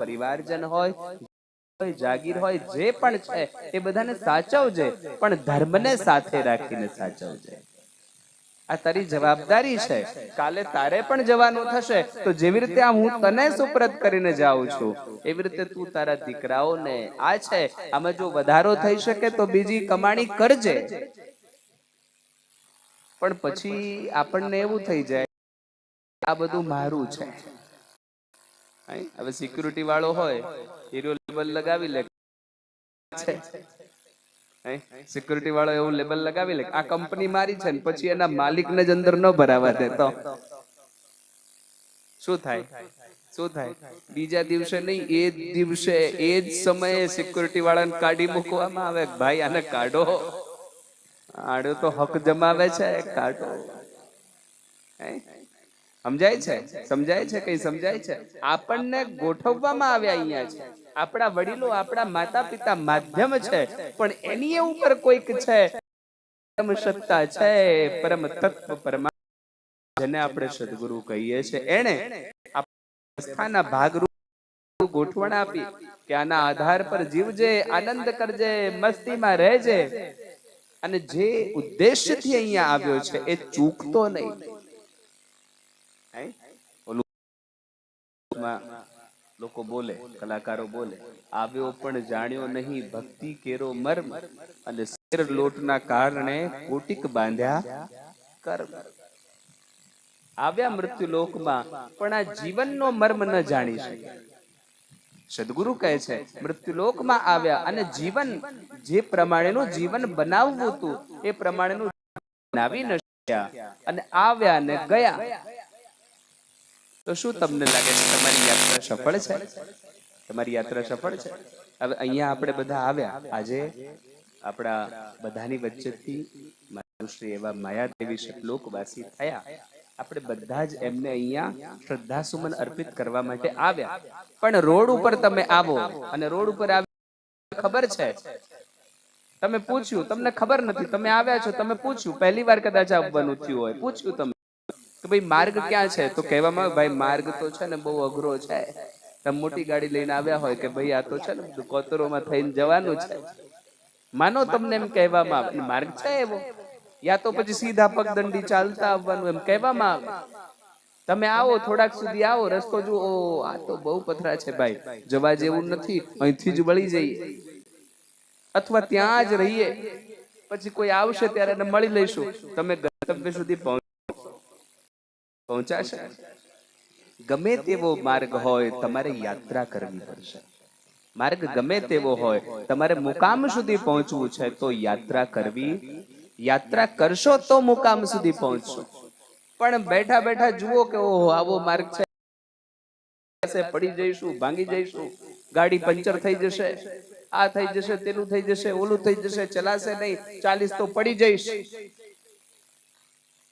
પરિવારજન હોય હોય જાગીર હોય, જે પણ છે, એ બધાને સાચવજે, પણ ધર્મને સાથે રાખીને સાચવજે. આ તારી જવાબદારી છે. કાલે તારે પણ જવાનું થશે, તો જેવી રીતે આ હું તને સુપ્રત કરીને જાઉં છું, એવી રીતે તું તારા દીકરાઓને, આ છે, આમાં જો વધારો થઈ શકે તો બીજી કમાણી કરજે. પણ પછી આપણને એવું થઈ જાય, આ બધું મારું છે. હવે સિક્યુરિટી વાળો હોય હીરો લેબલ લગાવી લે. છે. સિક્યુરિટી વાળો એવું લેબલ લગાવી લે આ કંપની મારી છે ને પછી એના માલિકને જ અંદર ન ભરાવા દે તો. શું થાય? શું થાય? બીજા દિવસે નહીં એ જ દિવસે એ જ સમયે સિક્યુરિટી વાળાને કાઢી મૂકવામાં આવે ભાઈ આને કાઢો. આડો તો હક જમાવે છે કાઢો. હે? સમજાય છે? સમજાય છે કઈ સમજાય છે? આપણને ગોઠવવામાં આવ્યા અહીંયા છે. આપણા વડીલો આપણા માતા પિતા માધ્યમ છે, પણ એની ઉપર કોઈક છે, પરમ સત્તા છે, પરમ તત્વ પરમા જેને આપણે સદગુરુ કહીએ છીએ. એને સંસ્થાના ભાગરૂપ ગોઠવણ આપી કે આના આધાર પર જીવજે, આનંદ કરજે, મસ્તીમાં રહેજે. અને જે ઉદ્દેશ્યથી અહીંયા આવ્યો છે, એ ચૂકતો નહીં હે? ઓલું માં લોકો બોલે, કલાકારો બોલે, આવ્યો પણ જાણ્યો નહીં ભક્તિ કેરો મર્મ અને શેર લોટના કારણે કોટિક બાંધ્યા કર્મ. આવ્યા મૃત્યુ લોકમાં પણ આ જીવનનો મર્મ ન જાણી શકે સદગુરુ કહે છે, મૃત્યુલોકમાં આવ્યા અને જીવન જે પ્રમાણેનું જીવન બનાવવું હતું, એ પ્રમાણેનું બનાવી ન શક્યા અને આવ્યા ને ગયા તો શું તમને લાગે છે તમારી યાત્રા સફળ છે? તમારી યાત્રા સફળ છે? હવે અહીંયા આપણે બધા આવ્યા. આજે આપણા બધાની વચ્ચેથી શ્રી એવા માયાદેવી લોકવાસી થયા. આપણે બધા જ એમને અહીંયા શ્રદ્ધા સુમન અર્પિત કરવા માટે આવ્યા. પણ રોડ ઉપર તમે આવો અને રોડ ઉપર આવી ખબર છે? તમે પૂછ્યું, તમને ખબર નથી. તમે આવ્યા છો, તમે પૂછ્યું. પહેલી વાર કદાચ આવવાનું થયું હોય. પૂછ્યું તમે કે ભાઈ માર્ગ ક્યાં છે? તો કહેવામાં ભાઈ માર્ગ તો છે ને બહુ અઘરો છે. તમે મોટી ગાડી લઈને આવ્યા હોય કે ભાઈ આ તો છે ને બધું કોતરોમાં થઈને જવાનું છે. માનો તમને એમ કહેવામાં આવે માર્ગ છે એવો. યા તો પછી સીધા પગદંડી ચાલતા આવવાનું એમ કહેવામાં આવે. તમે આવો થોડાક સુધી આવો રસ્તો જુઓ. ઓ, આ તો બહુ પથરા છે ભાઈ. જવા જેવું નથી. અહીંથી જ વળી જઈએ. અથવા ત્યાં જ રહીએ. પછી કોઈ આવશે ત્યારે મળી લઈશું. તમે ગંતવ્ય સુધી પહોંચ. પહોંચાશે ગમે તેવો માર્ગ હોય, તમારે યાત્રા કરવી પડશે. માર્ગ ગમે તેવો હોય, તમારે મુકામ સુધી પહોંચવું છે, તો યાત્રા કરવી. યાત્રા કરશો તો મુકામ સુધી પહોંચશો. પણ બેઠા બેઠા જુઓ કે, ઓહો, આવો માર્ગ છે. પડી જઈશું, ભાંગી જઈશું, ગાડી પંચર થઈ જશે, આ થઈ જશે તેલું થઈ જશે, ઓલું થઈ જશે, ચલાશે નહીં, ચાલીસ તો પડી જઈશ.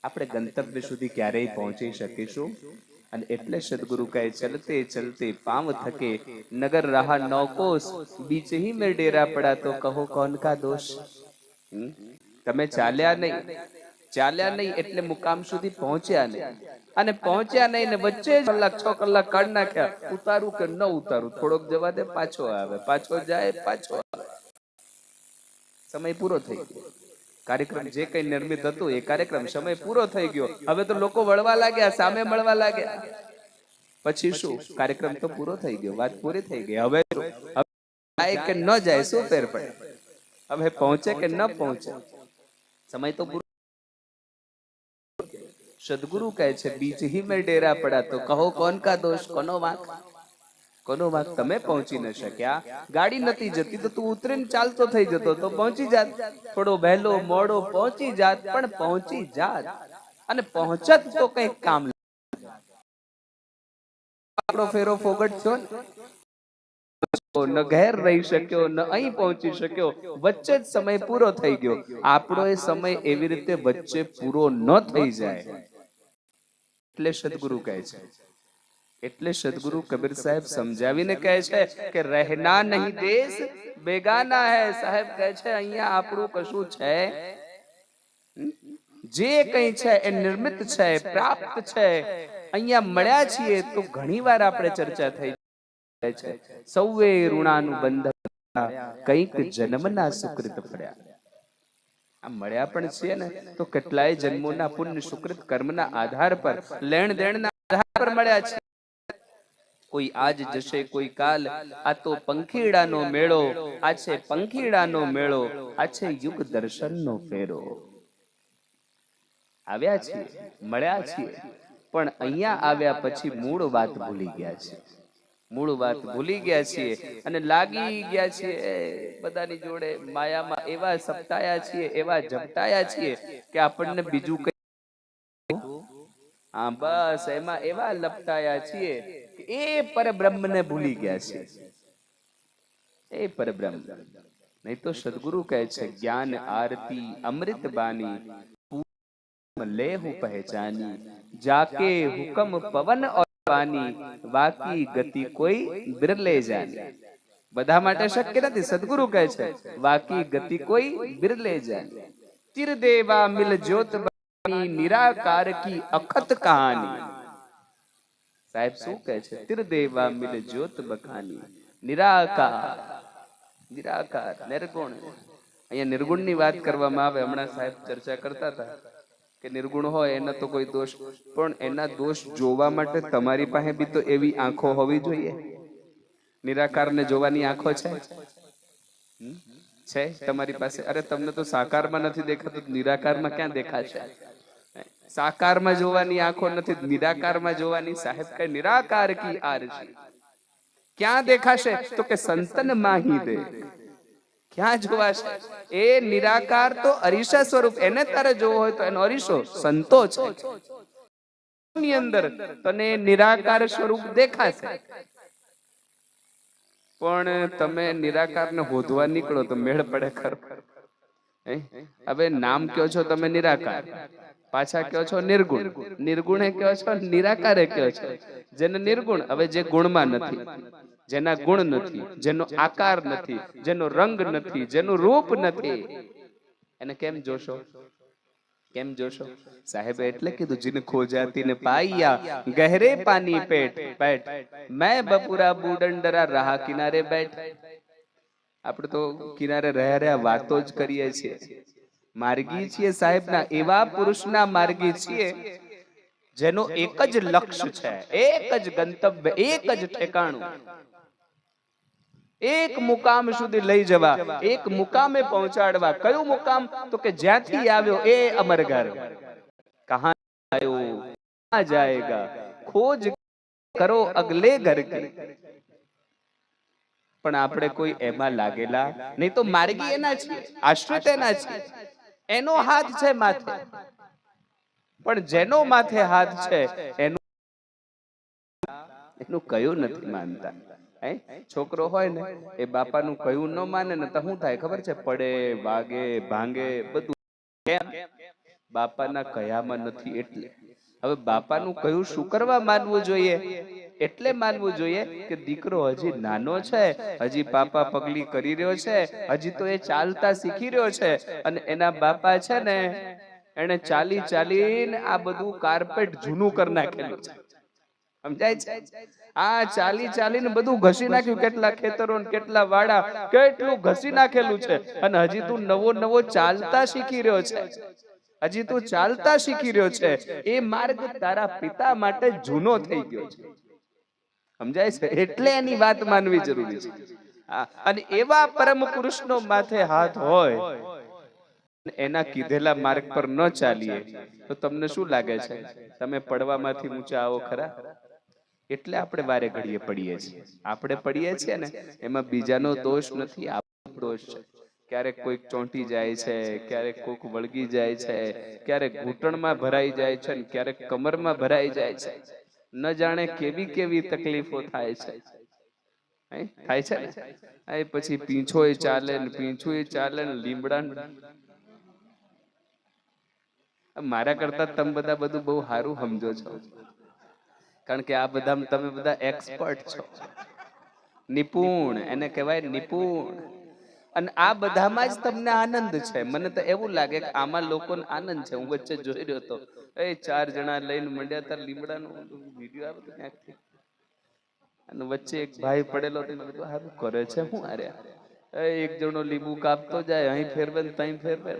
આપણે ગંતવ્ય સુધી ક્યારેય પહોંચી શકીશું. અને એટલે સદગુરુ કહે, ચલતે ચલતે, પામ થકે, નગર રહા નૌકોસ બીચ હી મેં ડેરા પડા તો કહો કોન કા દોષ? તમે ચાલ્યા નહીં. ચાલ્યા નહીં એટલે મુકામ સુધી પહોંચ્યા નહીં. અને પહોંચ્યા નહીં ને વચ્ચે કલાક, છ કલાક કાઢ નાખ્યા. ઉતારું કે ન ઉતારું? થોડોક જવા દે, પાછો આવે. પાછો જાય, પાછો આવે. સમય પૂરો થઈ ગયો. કાર્યક્રમ જે કઈ નિર્મિત હતું, એ કાર્યક્રમ સમય પૂરો થઈ ગયો. હવે તો લોકો વળવા લાગ્યા, સામે મળવા લાગ્યા. પછી શું? કાર્યક્રમ તો પૂરો થઈ ગયો, વાત પૂરી થઈ ગઈ. હવે જાય કે ન જાય, શું ફેર પડે? હવે પહોંચે કે ન પહોંચે? સમય તો પૂરો સદગુરુ કહે છે, બીજ હી મેં ડેરા પડા, તો કહો કોણ કા દોષ, કોનો વાંક? કોનો તમે પહોંચી ન શક્યા. ગાડી નથી જતી તો તું ઉતરીને ચાલતો થઈ જતો. તો પહોંચી જાત. થોડો વહેલો મોડો પહોંચી જાત, પણ પહોંચી જાત. અને પહોંચત તો કઈ કામ આપણો ફેરો ફોગટ છો ન ઘેર રહી શક્યો, ન અહીં પહોંચી શક્યો. વચ્ચે જ સમય પૂરો થઈ ગયો. આપણો એ સમય એવી રીતે વચ્ચે પૂરો ન થઈ જાય. એટલે સદગુરુ કહે છે એટલે સદગુરુ કબીર સાહેબ સમજાવીને કહે છે કે રહેના નહીં દેશ બેગાના હે. સાહેબ કહે છે અહીંયા આપણું કશું છે. જે કંઈ છે એ નિર્મિત છે પ્રાપ્ત છે. અહીંયા મળ્યા છીએ તો ઘણીવાર આપણે ચર્ચા થઈ છે. સૌએ ઋણાનું બંધન કંઈક જન્મના સુકૃત પડ્યા. આ મળ્યા પણ છીએ ને તો કેટલાય જન્મોના પુણ્ય સુકૃત કર્મના આધાર પર લેણ દેણના આધાર પર મળ્યા છે. કોઈ આજ જશે, કોઈ કાલ. આ તો પંખીડાનો મેળો, આ છે પંખીડાનો મેળો, આ છે યુગ દર્શનનો ફેરો. આવ્યા છીએ, મળ્યા છીએ, પણ અહીંયા આવ્યા પછી મૂળ વાત ભૂલી ગયા છે મૂળ વાત ભૂલી ગયા છીએ અને લાગી ગયા છીએ બધાની જોડે માયામાં એવા સપટાયા છીએ, એવા ઝપટાયા છીએ કે આપણને બીજું કઈ હા બસ, એમાં એવા લપટાયા છીએ એ પરબ્રહ્મને ભૂલી ગયા છે. એ પરબ્રહ્મ. નહીં તો સદગુરુ કહે છે, જ્ઞાન, આરતી, અમૃત બાની લેહુ પહેચાની, જાકે હુકમ પવન ઓર પાની વાકી ગતિ કોઈ બિરલે જાની. બધા માટે શક્ય નથી. સદગુરુ કહે છે વાકી ગતિ કોઈ બિરલે જાની. ચિર દેવા મિલ જ્યોત નિરાકાર કી અખત કહાની. સાહેબ, શું કહે છે? તિર દેવા મિલ જ્યોત બખાની નિરાકાર. નિરાકાર. નિર્ગુણ. અહીંયા નિર્ગુણની વાત કરવામાં આવે, હમણાં સાહેબ ચર્ચા કરતા હતા કે નિર્ગુણ હોય, એના તો કોઈ દોષ. પણ એના દોષ જોવા માટે તમારી પાસે બી તો એવી આંખો હોવી જોઈએ. નિરાકારને જોવાની આંખો છે? છે તમારી પાસે? અરે, તમને તો સાકારમાં નથી દેખાતું, નિરાકારમાં ક્યાં દેખાશે? સાકારમાં જોવાની આંખો નથી, નિરાકારમાં જોવાની સાહેબ કઈ નિરાકાર કી આરજી. ક્યાં દેખાશે? તો કે સંતન માહી દે. ક્યાં જોવાશે? એ નિરાકાર તો અરીસા સ્વરૂપ, એને તારે જોવો હોય તો એનો અરીસો સંતો છે. ની અંદર તને નિરાકાર સ્વરૂપ દેખાશે. પણ તમે નિરાકાર ને હોધવા નીકળો તો મેળ પડે ખરો. હવે નામ કયો છો તમે, નિરાકાર? પાછા કયો છો નિર્ગુણ. નિર્ગુણે. કયો છો નિરાકારે કયો છો. જેને નિર્ગુણ હવે જે ગુણમાં નથી. જેના ગુણ નથી. જેનો આકાર નથી. જેનો રંગ નથી. જેનું રૂપ નથી. એને કેમ જોશો? કેમ જોશો? સાહેબે એટલે કીધું જીન ખોજાતી ને પાયા. ગહેરે પાની પેટ. પેટ. મેં બપુરા બુડંડરા રહા કિનારે બેઠ. આપણે તો કિનારે રહ્યા રહ્યા વાતો જ કરીએ છીએ. માર્ગી છીએ સાહેબના એવા પુરુષના માર્ગી છીએ જેનો એક જ લક્ષ્ય છે એક જ ગંતવ્ય એક જ ઠેકાણું. એક મુકામ સુધી લઈ જવા એક મુકામે પહોંચાડવા. કયું મુકામ? તો કે જ્યાંથી આવ્યો એ અમર ઘર. કહા આયો કહાં જાયેગા. ખોજ કરો અગલે ઘર કી પણ આપણે કોઈ એમાં લાગેલા નહીં તો માર્ગી એના છે આશ્રિત એના છીએ. એનો હાથ છે માથે. પણ જેનો માથે હાથ છે એનું એનું કયું નથી માનતા. છોકરો હોય ને એ બાપાનું કયું ન માને ને તો શું થાય ખબર છે? પડે વાગે ભાંગે બધું. કેમ? બાપાના કયામાં નથી એટલે. હવે બાપાનું કયું શું કરવા માનવું જોઈએ? એટલે માનવું જોઈએ કે દીકરો હજી નાનો છે, હજી પાપા પગલી કરી રહ્યો છે, હજી તો એ ચાલતા શીખી રહ્યો છે અને એના બાપા છે ને એને ચાલી ચાલીને આ બધું કાર્પેટ જૂનું કરી નાખેલું છે. સમજાય છે? આ ચાલી ચાલીને બધું ઘસી નાખ્યું, કેટલા ખેતરો કેટલા વાડા, કેટલું ઘસી નાખેલું છે અને હજી તું નવો નવો ચાલતા શીખી રહ્યો છે. હજી તું ચાલતા શીખી રહ્યો છે. એ માર્ગ તારા પિતા માટે જૂનો થઈ ગયો છે. સમજાય છે? એટલે એની વાત માનવી જરૂરી છે. અને એવા પરમ પુરુષનો માથે હાથ હોય એના કીધેલા માર્ગ પર ન ચાલીએ, તો તમને શું લાગે છે? તમે પડવામાંથી ઊંચા આવો ખરા? એટલે આપણે વારે ઘડીએ પડીએ છીએ. આપણે પડીએ છીએ ને, એમાં બીજાનો દોષ નથી, આપણો દોષ છે. ક્યારેક કોઈક ચોંટી જાય છે, ક્યારેક કોઈક વળગી જાય છે, ક્યારેક ઘૂંટણમાં ભરાઈ જાય છે ને ક્યારેક કમરમાં ભરાઈ જાય છે. ન જાણે કેવી કેવી તકલીફો થાય છે. થાય છે એ પછી પીંછો એ ચાલે ને પીંછુય ચાલે ને, લીમડા મારા કરતા તમે બધા બધું બહુ સારું સમજો છો. કારણ કે આ બધા તમે બધા એક્સપર્ટ છો. નિપુણ, એને કહેવાય નિપુણ. અને આ બધામાં જ તમને આનંદ છે. મને તો એવું લાગે કે આમાં લોકોને આનંદ છે. હું વચ્ચે જોઈ રહ્યો હતો. એ ચાર જણા લઈને મંડ્યા હતા લીમડાનો. વીડિયો આવ્યો ક્યાંકથી? અને વચ્ચે એક ભાઈ પડેલો હતો. બધું સારું કરે છે. હું આરે એ એક જણો લીંબુ કાપતો જાય, અહીં ફેરવે ને ત્યાં ફેરવે.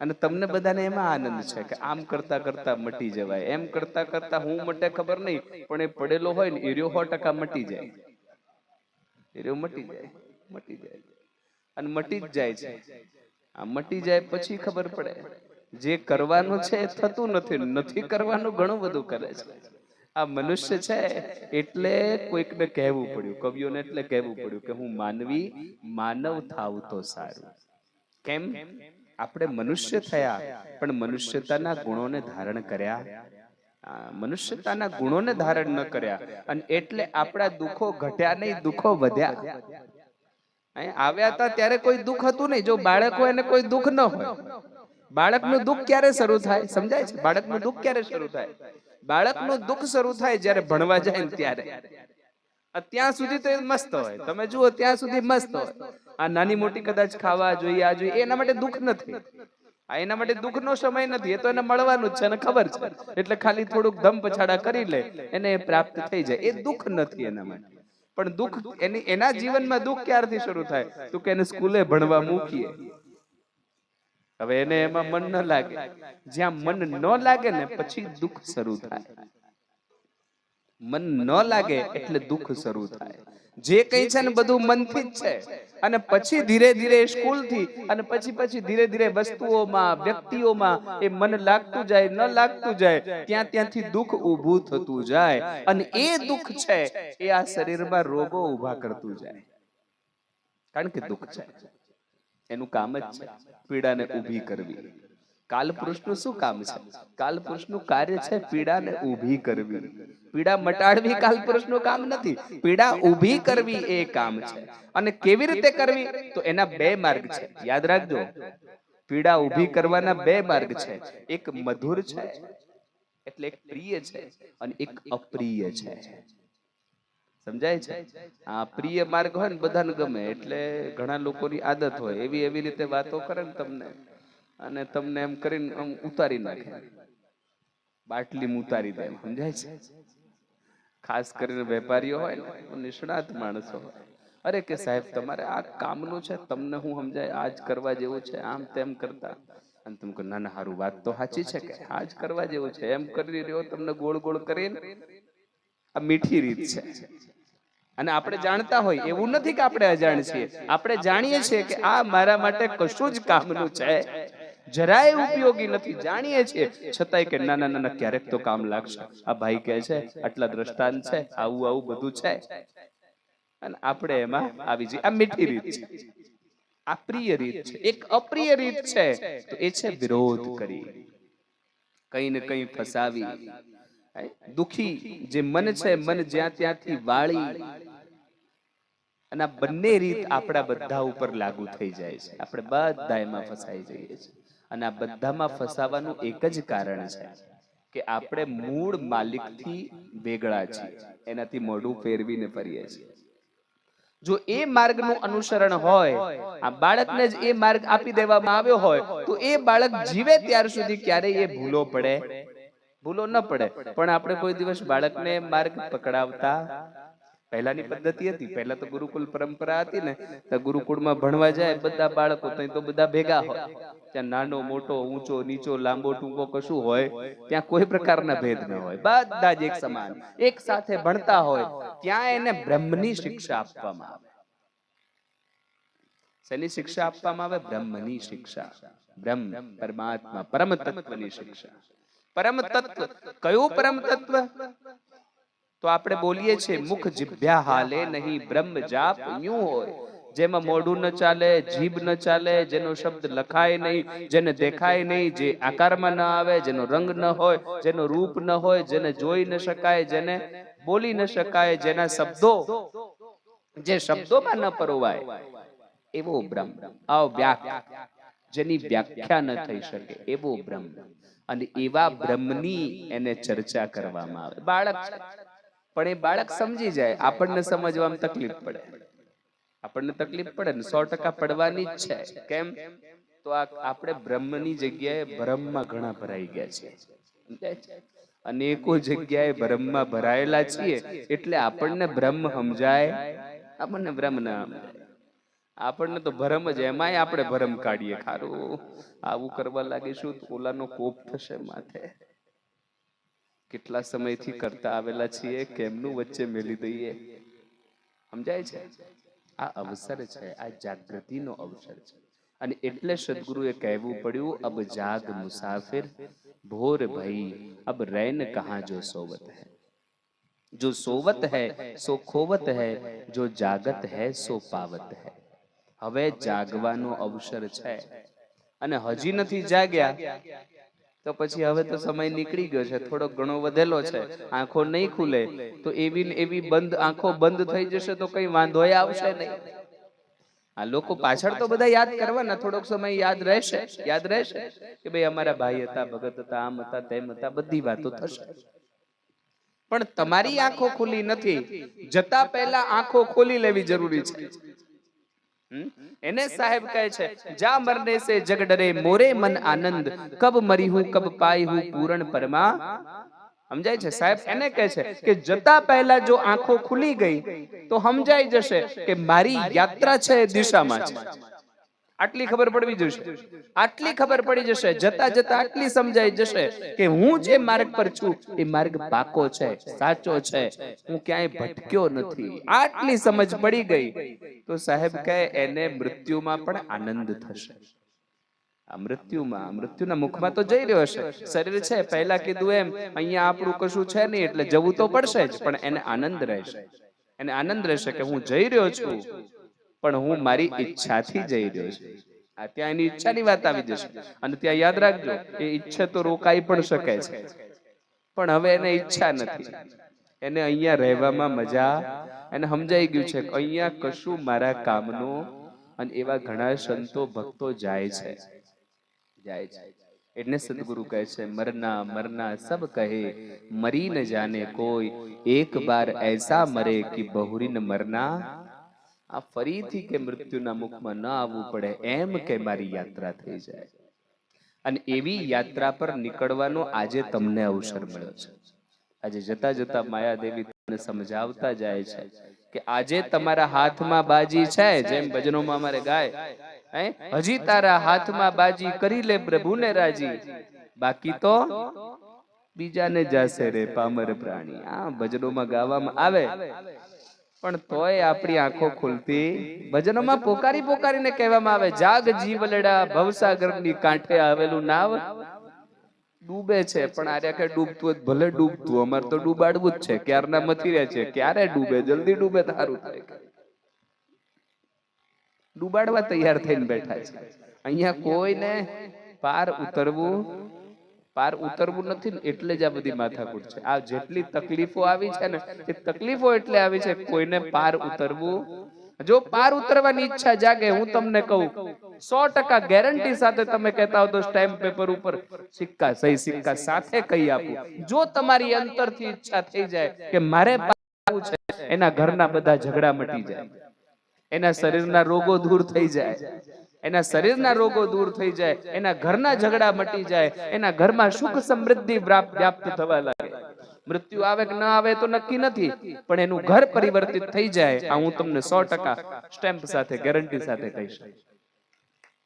અને તમને બધાને એમાં આનંદ છે કે આમ કરતા કરતા મટી જવાય. એમ કરતા કરતા હું મટે ખબર નહીં, પણ એ પડેલો હોય ને એરિયો સો ટકા મટી જાય. એરિયો મટી જાય મટી જાય. અને મટી જ જાય છે. આ મટી જાય પછી ખબર પડે. જે કરવાનું છે એ થતું નથી નથી કરવાનું ઘણું બધું કરે છે. આ મનુષ્ય છે એટલે કોઈકને કહેવું પડ્યું, કવિઓને એટલે કહેવું પડ્યું કે હું માનવી, માનવ થાવ તો સારું. કેમ? આપણે મનુષ્ય થયા પણ મનુષ્યતાના ગુણોને ધારણ કર્યા. મનુષ્યતાના ગુણોને ધારણ ન કર્યા. અને એટલે આપણા દુઃખો ઘટ્યા નહીં દુઃખો વધ્યા. આવ્યા હતા ત્યારે કોઈ દુઃખ હતું નહીં. જો બાળક હોય એને કોઈ દુઃખ ન હોય. બાળકનું દુઃખ ક્યારે શરૂ થાય? સમજાય છે? બાળકનું દુઃખ ક્યારે શરૂ થાય? બાળકનું દુઃખ શરૂ થાય જ્યારે ભણવા જાય ત્યારે. ત્યાં સુધી તો એ મસ્ત હોય. તમે જુઓ ત્યાં સુધી મસ્ત હોય. આ નાની મોટી કદાચ ખાવા જોઈએ આ જોઈએ એના માટે દુઃખ નથી. આ એના માટે દુઃખનો સમય નથી એ તો એને મળવાનું જ છે અને ખબર છે. એટલે ખાલી થોડુંક ધમ પછાડા કરી લે એને પ્રાપ્ત થઈ જાય. એ દુઃખ નથી એના માટે. પણ દુઃખ એની એના જીવનમાં દુઃખ ક્યારથી શરૂ થાય? તો કે એને સ્કૂલે ભણવા મૂકીએ. હવે એને એમાં મન ન લાગે. જ્યાં મન ન લાગે ને પછી દુઃખ શરૂ થાય. મન ન લાગે એટલે દુઃખ શરૂ થાય. જે કઈ છે ને બધું મનથી જ છે. અને પછી ધીરે ધીરે સ્કૂલથી અને પછી પછી ધીરે ધીરે વસ્તુઓમાં, વ્યક્તિઓમાં એ મન લાગતું જાય, ન લાગતું જાય, ત્યાં ત્યાંથી દુઃખ ઊભું થતું જાય. અને એ દુઃખ છે, એ આ શરીરમાં રોગો ઊભા કરતું જાય. કારણ કે દુઃખ છે. એનું કામ જ છે, પીડાને ઊભી કરવી. કાલપુરુષનું શું કામ છે? કાલપુરુષનું કાર્ય છે પીડાને ઊભી કરવી. પીડા મટાડવી કાલપુરુષનું કામ નથી. પીડા ઊભી કરવી એ કામ છે. અને કેવી રીતે કરવી? તો એના બે માર્ગ છે. યાદ રાખજો. પીડા ઊભી કરવાના બે માર્ગ છે. એક મધુર છે. એટલે એક પ્રિય છે અને એક અપ્રિય છે. સમજાય છે? આ પ્રિય માર્ગ હોય ને બધાને ગમે એટલે ઘણા લોકોની આદત હોય. એવી એવી રીતે વાતો કરે ને તમને. અને તમને એમ કરીને આમ ઉતારી નાખે. બાટલી ઉતારી દે સમજાય છે? ખાસ કરીને વેપારીઓ હોય ને નિષ્ણાત માણસો હોય. અરે કે સાહેબ, તમારે આ કામનું છે, તમને હું સમજાય, આજ કરવા જેવું છે, આમ તેમ કરતા. અને તમે કહો, ના ના સારું વાત તો સાચી છે કે, આજ કરવા જેવું છે, એમ કરી રહ્યો, તમને ગોળ ગોળ કરીને. આ મીઠી રીત છે. અને આપણે જાણતા હોય, એવું નથી કે આપણે અજાણ છીએ. આપણે જાણીએ છીએ કે આ મારા માટે કશું જ કામનું છે. જરાય ઉપયોગી નથી. જાણીએ છીએ. છતાંય કે નાના નાના ક્યારેક તો કામ લાગશે. આ ભાઈ કહે છે, આટલા દ્રષ્ટાંત છે, આવું આવું બધું છે. અને આપણે એમાં આવી જઈએ. આ મીઠી રીત છે. આ પ્રિય રીત છે. એક અપ્રિય રીત છે. તો એ છે વિરોધ કરી. કઈ ને કઈ ફસાવી. દુખી. જે મન છે, મન જ્યાં ત્યાંથી વાળી. અને આ બંને રીત આપણા બધા ઉપર લાગુ થઈ જાય છે. આપણે બધા એમાં ફસાઈ જઈએ છીએ. અને આ બધામાં ફસાવાનું એક જ કારણ છે કે આપણે મૂળ માલિકથી વેગળા છીએ, એનાથી મોઢું ફેરવીને ફરીએ છીએ. જો એ માર્ગનું અનુસરણ હોય, આ બાળકને જ એ માર્ગ આપી દેવામાં આવ્યો હોય, તો એ બાળક જીવે ત્યાર સુધી ક્યારેય એ ભૂલો પડે? ભૂલો ન પડે. પણ આપણે કોઈ દિવસ બાળકને માર્ગ પકડાવતા? પહેલાની પદ્ધતિ હતી. પહેલા તો ગુરુકુલ પરંપરા હતી ને. તો ગુરુકુળમાં ભણવા જાય, બધા બાળકો તો બધા ભેગા હોય. ત્યાં નાનો મોટો ઊંચો નીચો લાંબો ટૂંકો કશું હોય ત્યાં કોઈ પ્રકારના ભેદ ન હોય. બધા જ એક સમાન. એક સાથે ભણતા હોય ત્યાં એને બ્રહ્મની શિક્ષા આપવામાં આવે. શેની શિક્ષા આપવામાં આવે? બ્રહ્મની શિક્ષા. બ્રહ્મ પરમાત્મા પરમ તત્વની શિક્ષા. પરમ તત્વ કયું પરમ તત્વ તો આપણે બોલીએ છીએ મુખ જીભ્યા હાલે નહીં બ્રહ્મ જાપ યું હોય. જેમાં મોઢું ન ચાલે જીભ ન ચાલે જેનો શબ્દ લખાય નહીં જેને દેખાય નહીં જે આકારમાં ન આવે જેનો રંગ ન હોય જેનો રૂપ ન હોય જેને જોઈ ન શકાય જેને બોલી ન શકાય જેના શબ્દો જે શબ્દોમાં ન પરોવાય એવો બ્રહ્મ. આવ વ્યાખ્યા. જેની વ્યાખ્યા ન થઈ શકે એવો બ્રહ્મ. અને એવા બ્રહ્મની એને ચર્ચા કરવામાં આવે. બાળક પણ એ બાળક સમજી જાય આપણને સમજવામાં તકલીફ પડે. આપણને તકલીફ પડે ને સો ટકા પડવાની જ છે. કેમ? તો આ આપણે બ્રહ્મની જગ્યાએ બ્રહ્મમાં ઘણા ભરાઈ ગયા છે. અનેકો જગ્યાએ બ્રહ્મમાં ભરાયેલા છીએ એટલે આપણને બ્રહ્મ સમજાય? આપણને બ્રહ્મ ના સમજાય. આપણને તો ભરમ જ, એમાંય આપણે ભરમ કાઢીએ ખારું. આવું કરવા લાગીશું તો ઓલાનો કોપ થશે માથે. કેટલા સમયથી કરતા આવેલા છીએ? કેમનું વચ્ચે મેલી દઈએ? સમજાય છે? આ અવસર છે આ જાગૃતિનો અવસર છે. અને એટલે સદગુરુએ કહેવું પડ્યું અબ જાગ મુસાફિર ભોર ભઈ અબ રૈન કહા જો સોવત હૈ. જો સોવત હૈ સો ખોવત હૈ જો જાગત હૈ સો પાવત હૈ. હવે જાગવાનો અવસર છે. અને હજી નથી જાગ્યા તો પછી હવે તો સમય નીકળી ગયો છે થોડો ઘણો વધેલો છે. આંખો નહીં ખુલે તો એવી એવી બંધ આંખો બંધ થઈ જશે તો કઈ વાંધો આવશે નહીં. આ લોકો પાછળ તો બધા યાદ કરવાના થોડોક સમય યાદ રહેશે. યાદ રહેશે કે ભાઈ અમારા ભાઈ હતા ભગત હતા આમ હતા તેમ હતા બધી વાતો થશે. પણ તમારી આંખો ખુલી નથી. જતા પહેલા આંખો ખોલી લેવી જરૂરી છે? એને સાહેબ કહે છે જા મરને સે જગ ડરે મોરે મન આનંદ કબ મરી હું કબ પાઈ હું પૂરણ પરમા? સમજાય છે સાહેબ? એને કહે છે કે જતા પહેલા જો આંખો ખુલી ગઈ તો સમજાઈ જશે કે મારી યાત્રા છે દિશામાં છે આટલી ખબર પડવી જોઈશે આટલી ખબર પડી જશે. જતા જતા આટલી સમજાઈ જશે કે હું જે માર્ગ પર છું એ માર્ગ પાકો છે સાચો છે. હું ક્યાંય ભટક્યો નથી. આટલી સમજ પડી ગઈ. તો સાહેબ કહે એને મૃત્યુમાં પણ આનંદ થશે. આ મૃત્યુમાં મૃત્યુના મુખમાં તો જઈ રહ્યો હશે. શરીર છે પહેલા કીધું એમ અહીંયા આપણું કશું છે નહીં એટલે જવું તો પડશે જ. પણ એને આનંદ રહેશે એને આનંદ રહેશે કે હું જઈ રહ્યો છું. પણ હું મારી ઈચ્છાથી જઈ રહ્યો છું. આ ત્યાં એની ઈચ્છાની વાત આવી જશે. અને ત્યાં યાદ રાખજો એ ઈચ્છા તો રોકાઈ પણ શકે છે. પણ હવે એને ઈચ્છા નથી. એને અહીંયા રહેવામાં મજા એને સમજાઈ ગયું છે અહીંયા કશું મારા કામનું અને એવા ઘણા સંતો ભક્તો જાય છે. જાય છે. એટલે સદગુરુ કહે છે મરના મરના સબ કહે મરી ન જાને કોઈ. એક બાર એસા મરે કે બહુરીન મરના. આ ફરીથી કે મૃત્યુના મુખમાં ન આવવું પડે એમ કે મારી યાત્રા થઈ જાય. અને એવી યાત્રા પર નીકળવાનો આજે તમને અવસર મળ્યો છે. આજે જતા જતા માયાદેવી તમને સમજાવતા જાય છે કે આજે તમારા હાથમાં બાજી છે, જેમ ભજનોમાં અમારે ગાય હજી તારા હાથમાં બાજી કરી લે પ્રભુને રાજી. બાકી તો બીજાને જાશે રે પામર પ્રાણી. આ ભજનોમાં ગાવામાં આવે પણ તોય આપણી આંખો ખુલતી ભજનોમાં પોકારી પોકારીને કહેવામાં આવે જાગ જીવલડા ભવસાગરની કાંઠે આવેલું નાવ. ડૂબે છે પણ આર્યા કે ડૂબતું ભલે ડૂબતું અમારે તો ડૂબાડવું જ છે. ક્યારના મથી રહ્યા છે? ક્યારે ડૂબે? જલ્દી ડૂબે તારું થાય ડૂબાડવા તૈયાર થઈને બેઠા છે. અહીંયા કોઈને પાર ઉતરવું પાર ઉતરવું નથી ને એટલે જ આ બધી માથાકૂટ છે. આ જેટલી તકલીફો આવી છે ને, એ તકલીફો એટલે આવી છે કોઈને પાર ઉતરવું. જો પાર ઉતરવાની ઈચ્છા જાગે, હું તમને કહું, સો ટકા ગેરંટી સાથે તમે કહેતા હો તો સ્ટેમ્પ પેપર ઉપર સિક્કા, સહી સિક્કા સાથે કહી આપું. જો તમારી અંતરથી ઈચ્છા થઈ જાય કે મારે પાર છે, એના ઘરના બધા ઝઘડા મટી જાય. એના શરીરના રોગો દૂર થઈ જાય. એના શરીરના રોગો દૂર થઈ જાય. એના ઘરના ઝઘડા મટી જાય. એના ઘરમાં સુખ સમૃદ્ધિ વ્યાપ્ત થવા લાગે. મૃત્યુ આવે કે ન આવે તો નક્કી નથી. પણ એનું ઘર પરિવર્તિત થઈ જાય. આ હું તમને સો ટકા સ્ટેમ્પ સાથે ગેરંટી સાથે કહીશ.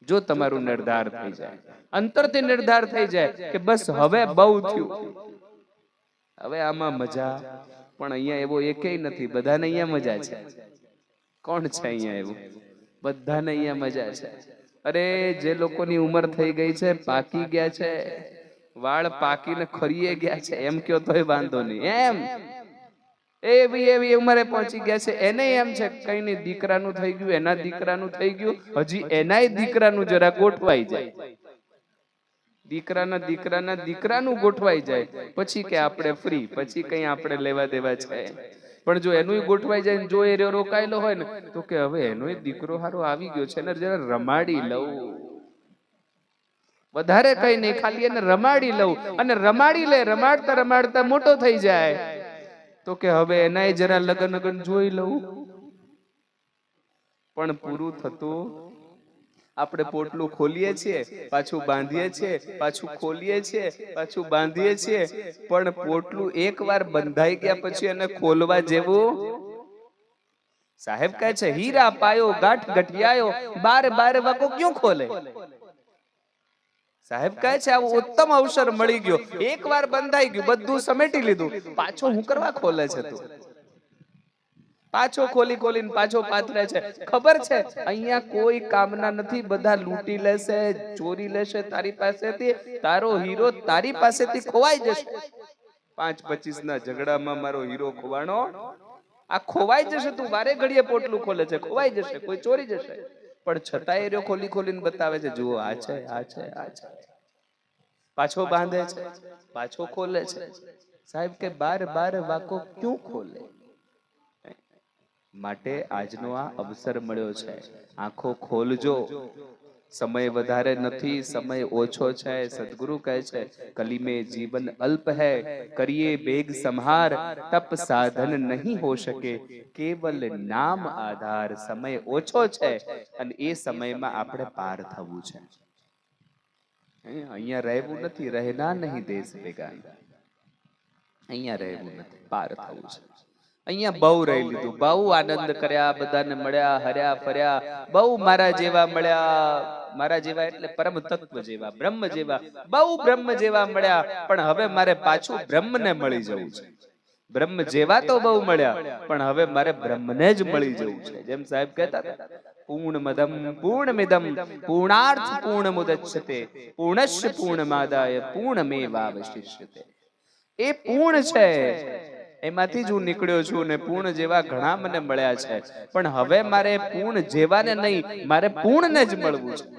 જો તમારું નિર્ધાર થઈ જાય. અંતરથી નિર્ધાર થઈ જાય કે બસ હવે બહુ થયું. હવે આમાં મજા. પણ અહીંયા એવો એકેય નથી. બધાને અહીંયા મજા છે. કોણ છે અહીંયા એવું? બધાને અહીંયા મજા છે. અરે જે લોકોની ઉંમર થઈ ગઈ છે પાકી ગયા છે. વાળ પાકીને ખરીએ ગયા છે. એમ કયો તોય વાંધો નહીં. એમ. એવી એવી ઉંમરે પહોંચી ગયા છે. એને એમ છે. કઈ નહીં દીકરાનું થઈ ગયું એના દીકરાનું થઈ ગયું. હજી એનાય દીકરાનું જરા ગોઠવાઈ જાય. દીકરાના દીકરાના દીકરાનું ગોઠવાઈ જાય. પછી કે આપણે ફ્રી પછી કઈ આપણે લેવા દેવા છે. પણ જો એનું ગોઠવાઈ જાય જો એ રોકાયેલો હોય ને તો કે હવે એનો દીકરો હારો આવી ગયો છે ને જરા રમાડી લઉં. વધારે કઈ નહીં ખાલી એને રમાડી લઉં. અને રમાડી લે રમાડતા રમાડતા મોટો થઈ જાય. તો કે હવે એનાય જરા લગન લગન જોઈ લઉં. પણ પૂરું થતું આપણે પોટલું ખોલીએ છીએ પાછું બાંધીએ છીએ પાછું ખોલીએ છીએ પાછું બાંધીએ છીએ પણ પોટલું એકવાર બંધાઈ ગયા પછી એને ખોલવા જેવું? સાહેબ કહે છે હીરા પાયો ગાંઠ ગઠિયાયો બાર બાર વાગો ક્યું ખોલે? સાહેબ કહે છે આવો ઉત્તમ અવસર મળી ગયો. એકવાર બંધાઈ ગયું બધું સમેટી લીધું. પાછો હું કરવા ખોલે છે તું? પાછો ખોલી ખોલીને પાછો પાથરે છે. ખબર છે? અહીંયા કોઈ કામના નથી. બધા લૂંટી લેશે, ચોરી લેશે તારી પાસેથી. તારો હીરો તારી પાસેથી ખોવાઈ જશે. પાંચ પચીસ ના ઝઘડામાં મારો હીરો ખોવાનો આ ખોવાઈ જશે તું. વારે ઘડીએ પોટલું ખોલે છે. ખોવાઈ જશે. કોઈ ચોરી જશે. પણ છતાંય એ રહ્યો ખોલી ખોલીને બતાવે છે. જુઓ, આ છે આ છે આ છે. પાછો બાંધે છે. પાછો ખોલે છે. સાહેબ કે બાર બાર વાકો ક્યું ખોલે? માટે આજનો આ અવસર મળ્યો છે. આંખો ખોલજો. સમય વધારે નથી સમય ઓછો છે સદગુરુ કહે છે કલીમે જીવન અલ્પ હૈ કરીએ બેગ સંહાર તપ સાધન નહીં હો શકે. કેવલ નામ આધાર સમય ઓછો છે. અને એ સમયમાં આપણે પાર થવું છે. અહીંયા રહેવું નથી રહેના નહીં દેશ ભેગા. અહીંયા રહેવું નથી પાર થવું છે. અહીંયા બહુ રહી લીધું. બહુ આનંદ કર્યા બધાને મળ્યા હર્યા ફર્યા. બહુ મારા જેવા મળ્યા મારા જેવા એટલે પરમ તત્વ જેવા બ્રહ્મ જેવા. બહુ બ્રહ્મ જેવા મળ્યા પણ હવે મારે પાછું બ્રહ્મને મળી જવું છે. બ્રહ્મ જેવા તો બહુ મળ્યા પણ હવે મારે બ્રહ્મને જ મળી જવું છે. જેમ સાહેબ કહેતા હતા પૂર્ણમદમ પૂર્ણમિદમ પૂર્ણાર્થ માદાય પૂર્ણ મેવા પૂર્ણમેવાવશિષ્યતે. એ પૂર્ણ છે. એમાંથી જ હું નીકળ્યો છું ને પૂર્ણ જેવા ઘણા મને મળ્યા છે. પણ હવે મારે પૂર્ણ જેવાને નહીં મારે પૂર્ણને જ મળવું છે.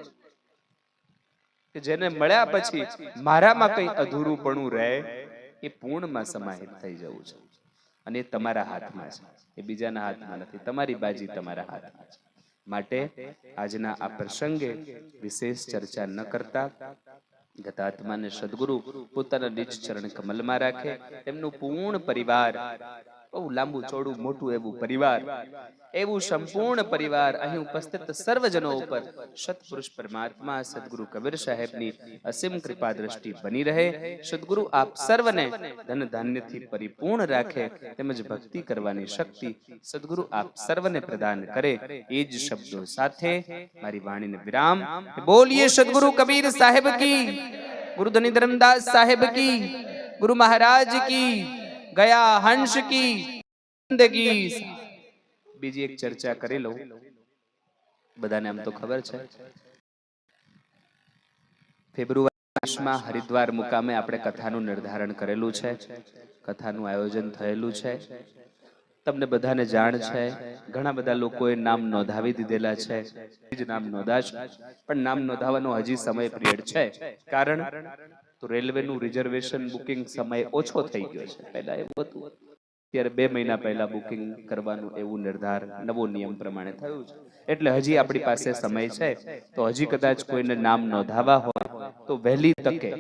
કે જેને મળ્યા પછી મારામાં કઈ અધૂરુંપણું રહે એ પૂર્ણમાં સમાહિત થઈ જવું છે. અને એ તમારા હાથમાં છે. એ બીજાના હાથમાં નથી તમારી બાજી તમારા હાથમાં છે. માટે આજના આ પ્રસંગે વિશેષ ચર્ચા ન કરતા. ગતાત્માને સદગુરુ પોતાના નિજ ચરણ કમલમાં રાખે તેમનું પૂર્ણ પરિવાર બહુ લાંબુ ચોડું મોટું એવું પરિવાર. એવું સંપૂર્ણ પરિવાર અહીં ઉપસ્થિત સર્વજનો ઉપર સત્પુરુષ પરમાત્મા સદગુરુ કબીર સાહેબની અસીમ કૃપા દ્રષ્ટિ બની રહે. સદગુરુ આપ સર્વને ધન ધાન્યથી પરિપૂર્ણ રાખે તેમજ ભક્તિ કરવાની શક્તિ સદગુરુ આપ સર્વને પ્રદાન કરે. એ જ શબ્દો સાથે મારી વાણીને વિરામ. બોલીએ સદગુરુ કબીર સાહેબ કી. ગુરુ ધની ધરમદાસ સાહેબ કી. ગુરુ મહારાજ કી. ગયા હંસ કી જિંદગી. બીજી એક ચર્ચા કરી લઉં. બધાને આમ તો ખબર છે. ફેબ્રુઆરી માસમાં હરિદ્વાર મુકામે આપણે કથાનું નિર્ધારણ કરેલું છે. કથાનું આયોજન થયેલું છે. તમને બધાને જાણ છે. ઘણા બધા લોકોએ નામ નોંધાવી દીધેલા છે. જ નામ નોંધાશે. પણ નામ નોંધાવવાનો હજી સમય પિરિયડ છે. કારણ તો રેલવેનું રિઝર્વેશન બુકિંગ સમય ઓછો થઈ ગયો છે. પહેલાં એવું હતું. ત્યારે બે મહિના પહેલાં બુકિંગ કરવાનું એવું નિર્ધાર, નવો નિયમ પ્રમાણે થયું છે. એટલે હજી આપણી પાસે સમય છે. તો હજી કદાચ કોઈને નામ નોંધાવા હોય, તો વહેલી તકે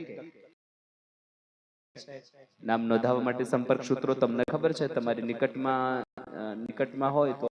નામ નોંધાવવા માટે સંપર્ક સૂત્રો તમને ખબર છે? તમારી નિકટમાં નિકટમાં હોય તો